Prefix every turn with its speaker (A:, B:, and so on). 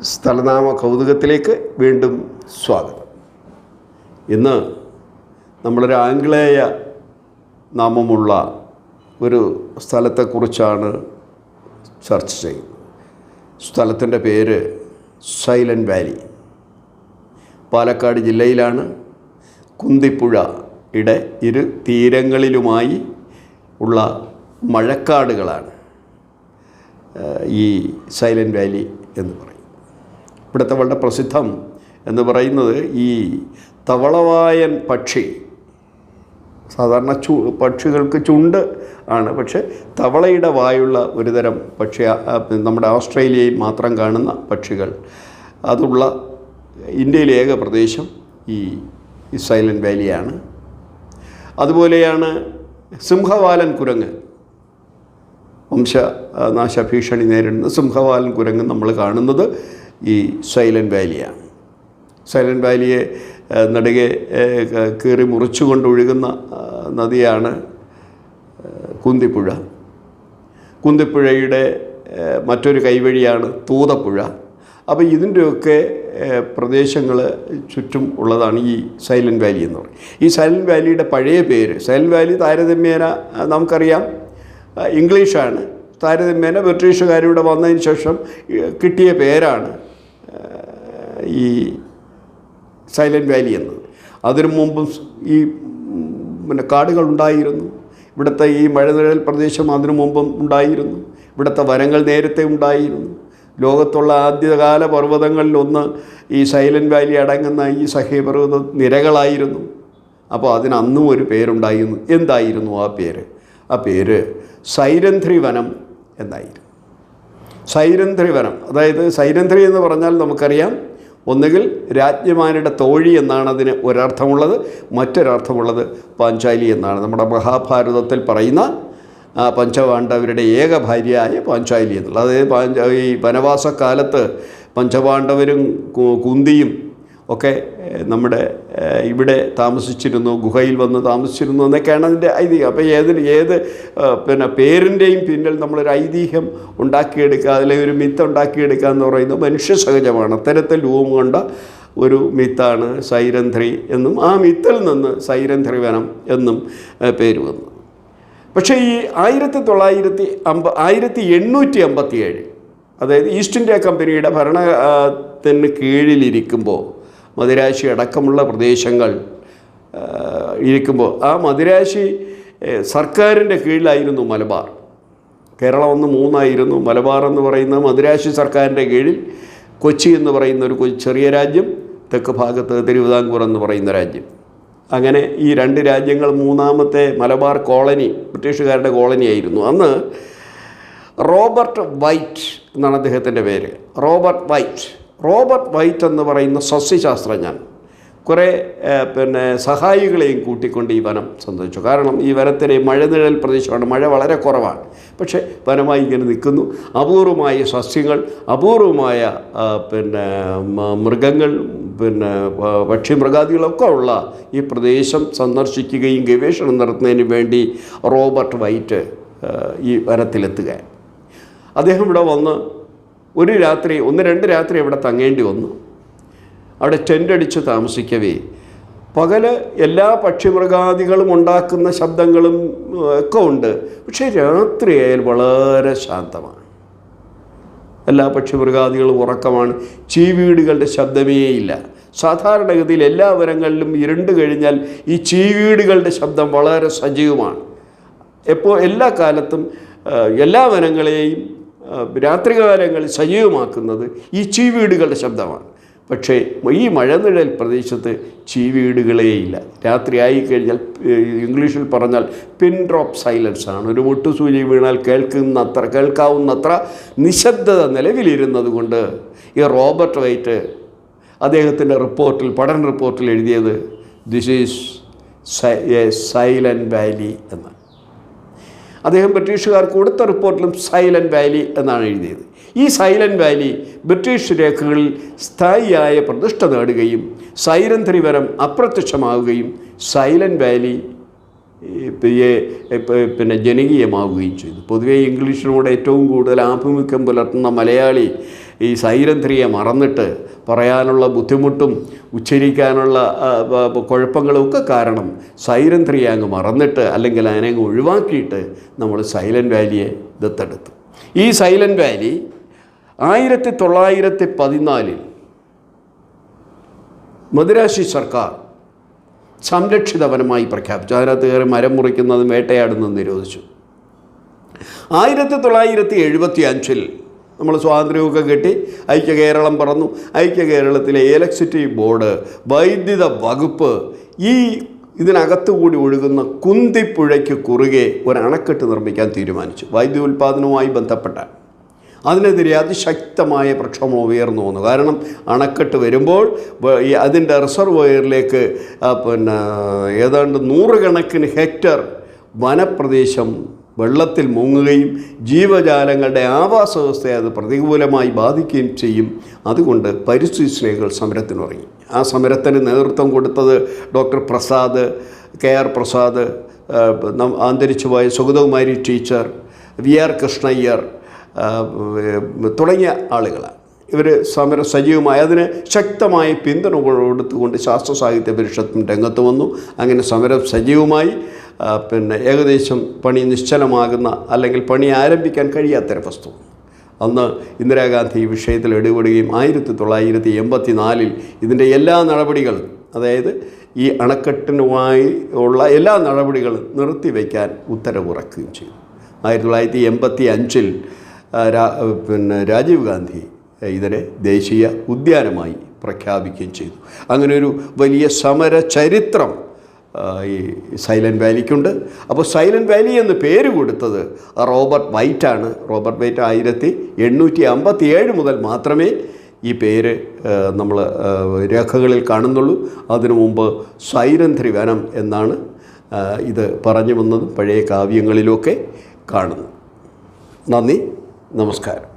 A: സ്ഥലനാമ കൗതുകത്തിലേക്ക് വീണ്ടും സ്വാഗതം. ഇന്ന് നമ്മളൊരു ആംഗ്ലേയ നാമമുള്ള ഒരു സ്ഥലത്തെക്കുറിച്ചാണ് ചർച്ച ചെയ്യുന്നത്. സ്ഥലത്തിന്റെ പേര് സൈലന്റ് വാലി. പാലക്കാട് ജില്ലയിലാണ്. കുന്തിപ്പുഴ ഇടെ ഇരു തീരങ്ങളിലുമായി ഉള്ള മഴക്കാടുകളാണ് ഈ സൈലന്റ് വാലി എന്ന് പറയും ഇവിടുത്തെ വളരെ പ്രസിദ്ധം എന്ന് പറയുന്നത് ഈ തവളവായൻ പക്ഷി. സാധാരണ ചു പക്ഷികൾക്ക് ചുണ്ട് ആണ്. പക്ഷേ തവളയുടെ വായുള്ള ഒരുതരം പക്ഷി നമ്മുടെ ഓസ്ട്രേലിയയിൽ മാത്രം കാണുന്ന പക്ഷികൾ. അതുള്ള ഇന്ത്യയിലെ ഏക പ്രദേശം ഈ സൈലന്റ് വാലിയാണ്. അതുപോലെയാണ് സിംഹവാലൻ കുരങ്ങ്. വംശനാശ ഭീഷണി നേരിടുന്ന സിംഹവാലൻ കുരങ്ങ് നമ്മൾ കാണുന്നത്. ഈ സൈലന്റ് വാലിയാണ്. സൈലന്റ് വാലിയെ നടുകെ കീറി മുറിച്ചുകൊണ്ട് ഒഴുകുന്ന നദിയാണ് കുന്തിപ്പുഴ. കുന്തിപ്പുഴയുടെ മറ്റൊരു കൈവഴിയാണ് തൂതപ്പുഴ. അപ്പോൾ ഇതിന്റെയൊക്കെ പ്രദേശങ്ങൾ ചുറ്റും ഉള്ളതാണ് ഈ സൈലന്റ് വാലി എന്ന് പറയും. ഈ സൈലന്റ് വാലിയുടെ പഴയ പേര് സൈലന്റ് വാലി താരതമ്യേന നമുക്കറിയാം. ഇംഗ്ലീഷാണ്. താരതമ്യേന ബ്രിട്ടീഷുകാരിവിടെ വന്നതിന് ശേഷം കിട്ടിയ പേരാണ് ഈ സൈലന്റ് വാലി എന്നത് അതിനു മുമ്പും ഈ പിന്നെ കാടുകൾ ഉണ്ടായിരുന്നു. ഇവിടുത്തെ ഈ മഴനിഴൽ പ്രദേശം അതിനു മുമ്പും ഉണ്ടായിരുന്നു. ഇവിടുത്തെ വനങ്ങൾ നേരത്തെ ഉണ്ടായിരുന്നു. ലോകത്തുള്ള ആദ്യകാല പർവതങ്ങളിലൊന്ന് ഈ സൈലന്റ് വാലി അടങ്ങുന്ന ഈ സഹ്യപർവത നിരകളായിരുന്നു. അപ്പോൾ അതിനന്നും ഒരു പേരുണ്ടായിരുന്നു. എന്തായിരുന്നു ആ പേര്? ആ പേര് സൈരന്ധ്രി വനം എന്നായിരുന്നു. സൈരന്ധ്രി വനം അതായത് സൈരന്ധ്രി എന്ന് പറഞ്ഞാൽ നമുക്കറിയാം ഒന്നുകിൽ രാജ്ഞിമാരുടെ തോഴി എന്നാണ് അതിന് ഒരർത്ഥമുള്ളത് മറ്റൊരർത്ഥമുള്ളത് പാഞ്ചാലി എന്നാണ്. നമ്മുടെ മഹാഭാരതത്തിൽ പറയുന്ന പഞ്ചപാണ്ഡവരുടെ ഏക ഭാര്യയായ പാഞ്ചാലി എന്നുള്ളത് അതായത് പാഞ്ച ഈ വനവാസക്കാലത്ത് പഞ്ചപാണ്ഡവരും കുന്തിയും ഒക്കെ നമ്മുടെ ഇവിടെ താമസിച്ചിരുന്നു ഗുഹയിൽ വന്ന് താമസിച്ചിരുന്നു എന്നൊക്കെയാണ് അതിന്റെ ഐതിഹ്യം. അപ്പോൾ ഏതിന് ഏത് പിന്നെ പേരിന്റെയും പിന്നിൽ നമ്മളൊരു ഐതിഹ്യം ഉണ്ടാക്കിയെടുക്കുക അല്ലെങ്കിൽ ഒരു മിത്ത് ഉണ്ടാക്കിയെടുക്കുക എന്ന് പറയുന്നത് മനുഷ്യ സഹജമാണ്. അത്തരത്തിൽ രൂപം കൊണ്ട ഒരു മിത്താണ് സൈരന്ധ്രി എന്നും ആ മിത്തിൽ നിന്ന് സൈരന്ധ്രി വനം എന്നും പേര് വന്നു. പക്ഷേ ഈ ആയിരത്തി തൊള്ളായിരത്തി അമ്പ ആയിരത്തി എണ്ണൂറ്റി അമ്പത്തി ഏഴ് അതായത് ഈസ്റ്റ് ഇന്ത്യ കമ്പനിയുടെ ഭരണത്തിന് കീഴിലിരിക്കുമ്പോൾ മദിരാശി അടക്കമുള്ള പ്രദേശങ്ങൾ ഇരിക്കുമ്പോൾ ആ മദിരാശി സർക്കാരിന്റെ കീഴിലായിരുന്നു മലബാർ. കേരളം ഒന്ന് മൂന്നായിരുന്നു. മലബാർ എന്ന് പറയുന്ന മദിരാശി സർക്കാരിന്റെ കീഴിൽ കൊച്ചി എന്ന് പറയുന്ന ഒരു ചെറിയ രാജ്യം തെക്ക് ഭാഗത്ത് തിരുവിതാംകൂർ എന്ന് പറയുന്ന രാജ്യം. അങ്ങനെ ഈ രണ്ട് രാജ്യങ്ങൾ മൂന്നാമത്തെ മലബാർ കോളനി ബ്രിട്ടീഷുകാരുടെ കോളനിയായിരുന്നു അന്ന് റോബർട്ട് വൈറ്റ് എന്നാണ് അദ്ദേഹത്തിന്റെ പേര്. റോബർട്ട് വൈറ്റ് റോബർട്ട് വൈറ്റ് എന്ന് പറയുന്ന സസ്യശാസ്ത്രജ്ഞൻ. കുറേ പിന്നെ സഹായികളെയും കൂട്ടിക്കൊണ്ട് ഈ വനം സന്ദർശിച്ചു. കാരണം ഈ വനത്തിലെ മഴനിഴൽ പ്രദേശമാണ്. മഴ വളരെ കുറവാണ്. പക്ഷേ വനമായി ഇങ്ങനെ നിൽക്കുന്നു. അപൂർവമായ സസ്യങ്ങൾ അപൂർവമായ പിന്നെ മൃഗങ്ങൾ പിന്നെ പക്ഷിമൃഗാദികളൊക്കെ ഉള്ള ഈ പ്രദേശം സന്ദർശിക്കുകയും ഗവേഷണം നടത്തുന്നതിന് വേണ്ടി റോബർട്ട് വൈറ്റ് ഈ വനത്തിലെത്തുക അദ്ദേഹം ഇവിടെ വന്ന് ഒരു രാത്രി ഒന്ന് രണ്ട് രാത്രി അവിടെ തങ്ങേണ്ടി വന്നു. അവിടെ ടെന്റടിച്ച് താമസിക്കവേ. പകൽ എല്ലാ പക്ഷിമൃഗാദികളും ഉണ്ടാക്കുന്ന ശബ്ദങ്ങളും ഒക്കെ ഉണ്ട്. പക്ഷേ രാത്രിയായാൽ വളരെ ശാന്തമാണ്. എല്ലാ പക്ഷിമൃഗാദികളും ഉറക്കമാണ്. ചീവീടുകളുടെ ശബ്ദമേ ഇല്ല. സാധാരണഗതിയിൽ എല്ലാ വരങ്ങളിലും ഇരുണ്ട് കഴിഞ്ഞാൽ ഈ ചീവീടുകളുടെ ശബ്ദം വളരെ സജീവമാണ്. എപ്പോൾ എല്ലാ കാലത്തും എല്ലാ വനങ്ങളെയും രാത്രികാലങ്ങളിൽ സജീവമാക്കുന്നത് ഈ ചീവീടുകളുടെ ശബ്ദമാണ്. പക്ഷേ ഈ മഴനിഴൽ പ്രദേശത്ത് ചീവീടുകളേയില്ല രാത്രി ആയിക്കഴിഞ്ഞാൽ ഏഹ്, ഇംഗ്ലീഷിൽ പറഞ്ഞാൽ പിൻ ഡ്രോപ്പ് സൈലൻസ് ആണ്. ഒരു മുട്ടുസൂചി വീണാൽ കേൾക്കുന്നത്ര കേൾക്കാവുന്നത്ര നിശബ്ദത നിലവിലിരുന്നത് കൊണ്ട് ഈ റോബർട്ട് വൈറ്റ് അദ്ദേഹത്തിന്റെ റിപ്പോർട്ടിൽ പഠന റിപ്പോർട്ടിൽ എഴുതിയത് this is a silent valley എന്നാണ്. അദ്ദേഹം ബ്രിട്ടീഷുകാർ കൊടുത്ത റിപ്പോർട്ടിലും സൈലന്റ് വാലി എന്നാണ് എഴുതിയത്. ഈ സൈലന്റ് വാലി ബ്രിട്ടീഷ് രേഖകളിൽ സ്ഥായിയായ പ്രതിഷ്ഠ നേടുകയും സൈരന്ധ്രിവരം അപ്രത്യക്ഷമാവുകയും സൈലന്റ് വാലി പിന്നെ ജനകീയമാവുകയും ചെയ്തു. പൊതുവേ ഇംഗ്ലീഷിനോട് ഏറ്റവും കൂടുതൽ ആഭിമുഖ്യം പുലർത്തുന്ന മലയാളി ഈ സൈരന്ധ്രിയെ മറന്നിട്ട് പറയാനുള്ള ബുദ്ധിമുട്ടും ഉച്ചരിക്കാനുള്ള കുഴപ്പങ്ങളും ഒക്കെ കാരണം സൈരന്ധ്രിയെ അങ്ങ് മറന്നിട്ട് അല്ലെങ്കിൽ അതിനെ അങ്ങ് ഒഴിവാക്കിയിട്ട് നമ്മൾ സൈലന്റ് വാലിയെ ദത്തെടുത്തു. ഈ സൈലന്റ് വാലി ആയിരത്തി തൊള്ളായിരത്തി പതിനാലിൽ മദുരാശി സർക്കാർ സംരക്ഷിത വനമായി പ്രഖ്യാപിച്ചു. അതിനകത്ത് കയറി മരം മുറിക്കുന്നതും വേട്ടയാടുന്നതും നിരോധിച്ചു. ആയിരത്തി തൊള്ളായിരത്തി എഴുപത്തി അഞ്ചിൽ നമ്മൾ സ്വാതന്ത്ര്യമൊക്കെ കിട്ടി. ഐക്യ കേരളം പറന്നു. ഐക്യ കേരളത്തിലെ ഇലക്ട്രിസിറ്റി ബോർഡ് വൈദ്യുത വകുപ്പ് ഈ ഇതിനകത്തുകൂടി ഒഴുകുന്ന കുന്തിപ്പുഴയ്ക്ക് കുറുകെ ഒരു അണക്കെട്ട് നിർമ്മിക്കാൻ തീരുമാനിച്ചു. വൈദ്യുതി ഉൽപ്പാദനവുമായി ബന്ധപ്പെട്ട അതിനെതിരെ അതിശക്തമായ പ്രക്ഷോഭം ഉയർന്നു വന്നു. കാരണം അണക്കെട്ട് വരുമ്പോൾ അതിന്റെ റിസർവയറിലേക്ക് പിന്നെ ഏതാണ്ട് നൂറുകണക്കിന് ഹെക്ടർ വനപ്രദേശം വെള്ളത്തിൽ മുങ്ങുകയും ജീവജാലങ്ങളുടെ ആവാസ വ്യവസ്ഥയെ അത് പ്രതികൂലമായി ബാധിക്കുകയും ചെയ്യും. അതുകൊണ്ട് പരിസ്ഥിതി സ്നേഹികൾ സമരത്തിനിറങ്ങി. ആ സമരത്തിന് നേതൃത്വം കൊടുത്തത് doctor Prasad K R Prasad അന്തരിച്ചുപോയ Sugathakumari teacher V R Krishna Iyer തുടങ്ങിയ ആളുകളാണ്. ഇവർ സമര സജീവമായി അതിന് ശക്തമായ പിന്തുണ കൊടുത്തുകൊണ്ട് ശാസ്ത്ര സാഹിത്യ പരിഷത്തും രംഗത്ത് വന്നു. അങ്ങനെ സമരം സജീവമായി പിന്നെ ഏകദേശം പണി നിശ്ചലമാകുന്ന അല്ലെങ്കിൽ പണി ആരംഭിക്കാൻ കഴിയാത്തൊരവസ്ഥ. അന്ന് ഇന്ദിരാഗാന്ധി ഈ വിഷയത്തിൽ ഇടപെടുകയും ആയിരത്തി തൊള്ളായിരത്തി എൺപത്തി നാലിൽ ഇതിന്റെ എല്ലാ നടപടികളും അതായത് ഈ അണക്കെട്ടിനുമായി ഉള്ള എല്ലാ നടപടികളും നിർത്തിവെക്കാൻ ഉത്തരവിറക്കുകയും ചെയ്തു. ആയിരത്തി തൊള്ളായിരത്തി എൺപത്തി അഞ്ചിൽ പിന്നെ രാജീവ് ഗാന്ധി ഇതിനെ ദേശീയ ഉദ്യാനമായി പ്രഖ്യാപിക്കുകയും ചെയ്തു. അങ്ങനെ ഒരു വലിയ സമര ചരിത്രം ഈ സൈലന്റ് വാലിക്കുണ്ട്. അപ്പോൾ സൈലന്റ് വാലി എന്ന് പേര് കൊടുത്തത് റോബർട്ട് വൈറ്റാണ്. റോബർട്ട് വൈറ്റ് ആയിരത്തി എണ്ണൂറ്റി അമ്പത്തി ഏഴ് മുതൽ മാത്രമേ ഈ പേര് നമ്മൾ രേഖകളിൽ കാണുന്നുള്ളൂ. അതിനു മുമ്പ് സൈരന്ധ്രി വനം എന്നാണ് ഇത് പറഞ്ഞു വന്നതും പഴയ കാവ്യങ്ങളിലൊക്കെ കാണുന്നു നന്ദി. നമസ്കാരം.